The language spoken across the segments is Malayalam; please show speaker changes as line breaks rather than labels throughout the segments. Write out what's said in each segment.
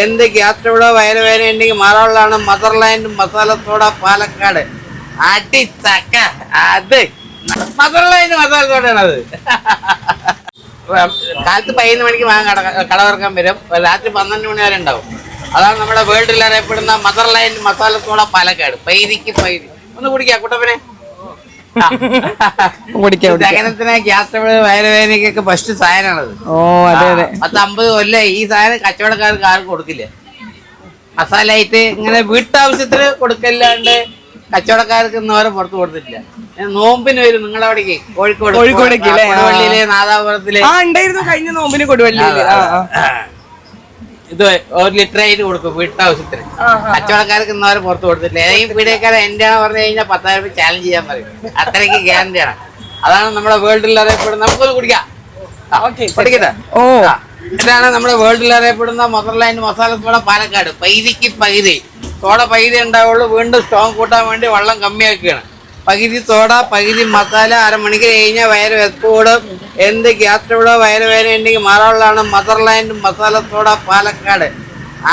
എന്ത് ഗ്യാസ്ട്രബിളോ വയറുവേദന ഉണ്ടെങ്കിൽ മാറാനുള്ളതാണ് മദർലാൻഡ് മസാല സോഡ പാലക്കാട് അടിച്ചക്ക അത് മദർലാൻഡ് മസാല സോഡയാണ് അത് കാലത്ത് പതിനൊന്ന് മണിക്ക് കട തുറക്കാൻ വരും. രാത്രി പന്ത്രണ്ട് മണി വരെ ഉണ്ടാവും. അതാണ് നമ്മുടെ വേൾഡിൽ അറിയപ്പെടുന്ന മദർലാൻഡ് മസാല സോഡ പാലക്കാട്. പൈരിക്ക് പൈരി ഒന്ന് കുടിക്കാം കുട്ടപ്പനെ. ഫസ്റ്റ് സാധനമാണത്.
ഓ അതെ അതെ.
പത്ത് അമ്പത് കൊല്ലം ഈ സാധനം കച്ചവടക്കാർക്ക് ആർക്കും കൊടുക്കില്ല. മസാല ഇങ്ങനെ വീട്ടാവശ്യത്തിന് കൊടുക്കല്ലാണ്ട് കച്ചവടക്കാർക്ക് ഇന്നവരെ പുറത്ത് കൊടുത്തിട്ടില്ല. ഞാൻ നോമ്പിന് വരും നിങ്ങളുടെ അവിടേക്ക് കോഴിക്കോട്
കോഴിക്കോടേക്ക്.
കൊടുവള്ളിയിലെ നാദാപുരത്തിലെ.
ആ ഉണ്ടായിരുന്നു കഴിഞ്ഞ നോമ്പിന് ആ.
ഇത് ഒരു ലിറ്റർ ആയിട്ട് കൊടുക്കും വീട്ടാവശ്യത്തിന്. കച്ചവടക്കാർക്ക് ഇന്നവരെ പുറത്ത് കൊടുത്തിട്ടില്ല. ഏതെങ്കിലും പീഡിയക്കാരൻ എന്റെ ആണ് പറഞ്ഞു കഴിഞ്ഞാൽ പത്തായിരം രൂപ ചാലഞ്ച് ചെയ്യാൻ പറയും. അത്രയ്ക്ക് ഗ്യാരണ്ടിയാണ് അതാണ് നമ്മുടെ വേൾഡിൽ അറിയപ്പെടുന്ന നമുക്കൊന്ന് കുടിക്കാം.
ഓ.
ഇതാണ് നമ്മുടെ വേൾഡിൽ അറിയപ്പെടുന്ന മദർലാൻഡ് മസാല സോഡ പാലക്കാട്. പൈതിക്ക് പൈതി സോഡ പൈതി ഉണ്ടാവുള്ളൂ വീണ്ടും സ്ട്രോങ് കൂട്ടാൻ വേണ്ടി വെള്ളം കമ്മിയാക്കുകയാണ്. പകുതി സോഡ പകുതി മസാല അരമണിക്കൂർ കഴിഞ്ഞാൽ വയറ് വെപ്പോട് എന്ത് ഗ്യാസ് ട്രബിളോ വയറ് വേദന ഉണ്ടെങ്കിൽ മാറാനുള്ളതാണ് മദർലാൻഡ് മസാല സോഡ പാലക്കാട്.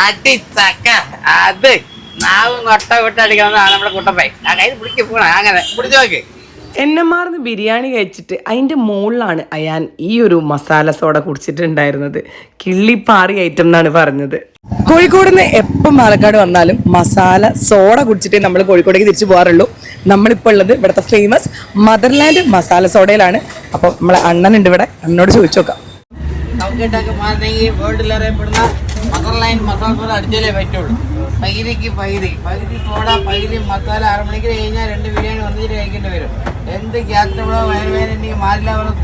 അടി അടിച്ചക്ക അത് നാവ് നൊട്ട വിട്ടടിക്കുന്നതാണ് നമ്മുടെ കുട്ടപ്പൈ ആ കയ്യിൽ പിടിക്ക് പോണ അങ്ങനെ. പിടിച്ചു നോക്ക്.
എന്നമാർന്ന് ബിരിയാണി കഴിച്ചിട്ട് അതിന്റെ മുകളിലാണ് അയാൻ ഈ ഒരു മസാല സോഡ കുടിച്ചിട്ടുണ്ടായിരുന്നത്. കിള്ളിപ്പാറി ഐറ്റം എന്നാണ് പറഞ്ഞത്. കോഴിക്കോട് നിന്ന് എപ്പം പാലക്കാട് വന്നാലും മസാല സോഡ കുടിച്ചിട്ടേ നമ്മൾ കോഴിക്കോടേക്ക് തിരിച്ചു പോകാറുള്ളൂ. നമ്മളിപ്പോൾ ഉള്ളത് ഇവിടുത്തെ ഫേമസ് മദർലാൻഡ് മസാല സോഡയിലാണ് അപ്പം നമ്മളെ അണ്ണനുണ്ട് ഇവിടെ. അണ്ണനോട് ചോദിച്ചു നോക്കാം.
മദർലൈൻ മസാല സോഡ അടിച്ചാലേ പറ്റുള്ളൂ. പൈതിക്ക് പൈതി പൈതി സോഡ പൈരി മസാല. അരമണിക്കൂർ കഴിഞ്ഞാൽ രണ്ട് ബിരിയാണി ഒന്നിച്ച് കഴിക്കേണ്ടി വരും. എന്ത്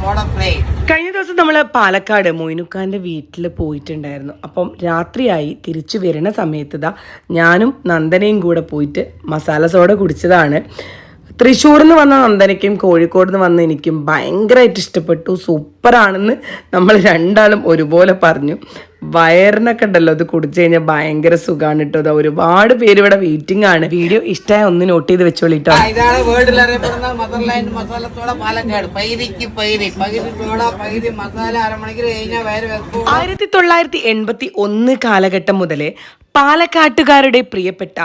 സോഡ ഫ്രൈ.
കഴിഞ്ഞ ദിവസം നമ്മൾ പാലക്കാട് മൊയിനുക്കാന്റെ വീട്ടിൽ പോയിട്ടുണ്ടായിരുന്നു. അപ്പം രാത്രിയായി തിരിച്ചു വരുന്ന സമയത്ത് ഇതാ ഞാനും നന്ദനയും കൂടെ പോയിട്ട് മസാല സോഡ കുടിച്ചതാണ്. തൃശ്ശൂരിൽ നിന്ന് വന്ന നന്ദനയ്ക്കും കോഴിക്കോട് നിന്ന് വന്ന എനിക്കും ഭയങ്കരമായിട്ട് ഇഷ്ടപ്പെട്ടു. സൂപ്പറാണെന്ന് നമ്മൾ രണ്ടാളും ഒരുപോലെ പറഞ്ഞു. വയറിനൊക്കെ ഉണ്ടല്ലോ അത് കുടിച്ചു കഴിഞ്ഞാൽ ഭയങ്കര സുഖമാണ് കേട്ടോ അതാ ഒരുപാട് പേര് ഇവിടെ വെയിറ്റിംഗ് ആണ്. വീഡിയോ ഇഷ്ടമായ ഒന്ന് നോട്ട് ചെയ്ത് വെച്ചോളിട്ടോ
ഇതാണ് വേൾഡിൽ അറിയപ്പെടുന്ന മദർലാൻഡ് പാലക്കാട്. പൈരി പകുതി സോഡ പകുതി മസാല അരമണിക്കൂർ കഴിഞ്ഞാൽ വയറ്
ആയിരത്തി തൊള്ളായിരത്തി എൺപത്തി ഒന്ന് കാലഘട്ടം മുതലേ പാലക്കാട്ടുകാരുടെ പ്രിയപ്പെട്ട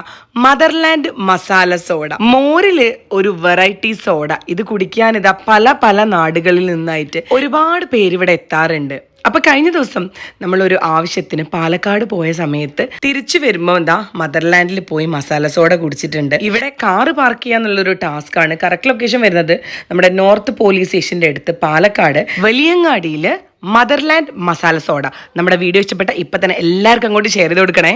മദർലാൻഡ് മസാല സോഡ. മോരിൽ ഒരു വെറൈറ്റി സോഡ. ഇത് കുടിക്കാൻ ഇതാ പല പല നാടുകളിൽ നിന്നായിട്ട് ഒരുപാട് പേര് ഇവിടെ എത്താറുണ്ട്. അപ്പൊ കഴിഞ്ഞ ദിവസം നമ്മൾ ഒരു ആവശ്യത്തിന് പാലക്കാട് പോയ സമയത്ത് തിരിച്ചു വരുമ്പോൾ എന്താ മദർലാൻഡിൽ പോയി മസാല സോഡ കുടിച്ചിട്ടുണ്ട്. ഇവിടെ കാറ് പാർക്ക് ചെയ്യാന്നുള്ളൊരു ടാസ്ക് ആണ്. കറക്റ്റ് ലൊക്കേഷൻ വരുന്നത് നമ്മുടെ നോർത്ത് പോലീസ് സ്റ്റേഷന്റെ അടുത്ത് പാലക്കാട്. വലിയങ്ങാടിയിൽ മദർലാൻഡ് മസാല സോഡ. നമ്മുടെ വീഡിയോ ഇഷ്ടപ്പെട്ട ഇപ്പൊ തന്നെ എല്ലാവർക്കും അങ്ങോട്ട് ഷെയർ ചെയ്ത് കൊടുക്കണേ.